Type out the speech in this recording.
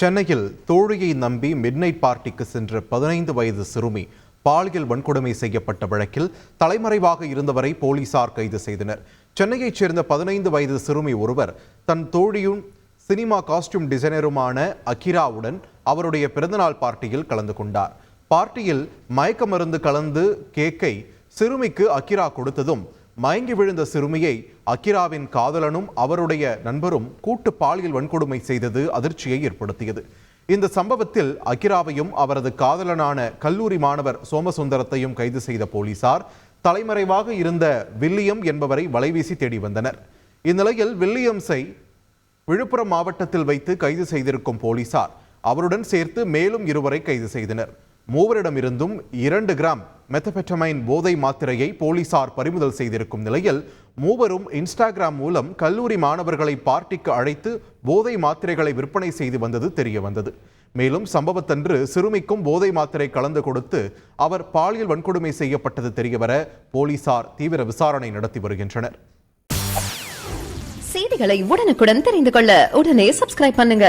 சென்னையில் தோழியை நம்பி மிட்நைட் பார்ட்டிக்கு சென்ற பதினைந்து வயது சிறுமி பாலியல் வன்கொடுமை செய்யப்பட்ட வழக்கில் தலைமறைவாக இருந்தவரை போலீசார் கைது செய்தனர். சென்னையைச் சேர்ந்த பதினைந்து வயது சிறுமி ஒருவர் தன் தோழியும் சினிமா காஸ்டியூம் டிசைனருமான அகிராவுடன் அவருடைய பிறந்தநாள் பார்ட்டியில் கலந்து கொண்டார். பார்ட்டியில் மயக்க மருந்து கலந்து கேக்கை சிறுமிக்கு அகிரா கொடுத்ததும் மயங்கி விழுந்த சிறுமியை அகிராவின் காதலனும் அவருடைய நண்பரும் கூட்டு பாலியல் வன்கொடுமை செய்தது அதிர்ச்சியை ஏற்படுத்தியது. இந்த சம்பவத்தில் அகிராவையும் அவரது காதலனான கல்லூரி மாணவர் சோமசுந்தரத்தையும் கைது செய்த போலீசார் தலைமறைவாக இருந்த வில்லியம் என்பவரை வலைவீசி தேடி வந்தனர். இந்நிலையில் வில்லியம்ஸை விழுப்புரம் மாவட்டத்தில் வைத்து கைது செய்திருக்கும் போலீசார் அவருடன் சேர்த்து மேலும் இருவரை கைது செய்தனர். மூவரிடமிருந்தும் இரண்டு கிராம் மெத்தபெட்டமைன் போதை மாத்திரையை போலீசார் பறிமுதல் செய்திருக்கும் நிலையில் மூவரும் இன்ஸ்டாகிராம் மூலம் கல்லூரி மாணவர்களை பார்ட்டிக்கு அழைத்து போதை மாத்திரைகளை விற்பனை செய்து வந்தது தெரிய வந்தது மேலும் சம்பவத்தன்று சிறுமிக்கும் போதை மாத்திரை கலந்து கொடுத்து அவர் பாலியல் வன்கொடுமை செய்யப்பட்டது தெரியவர போலீசார் தீவிர விசாரணை நடத்தி வருகின்றனர். செய்திகளை உடனுக்குடன் தெரிந்து கொள்ள உடனே சப்ஸ்கிரைப் பண்ணுங்க.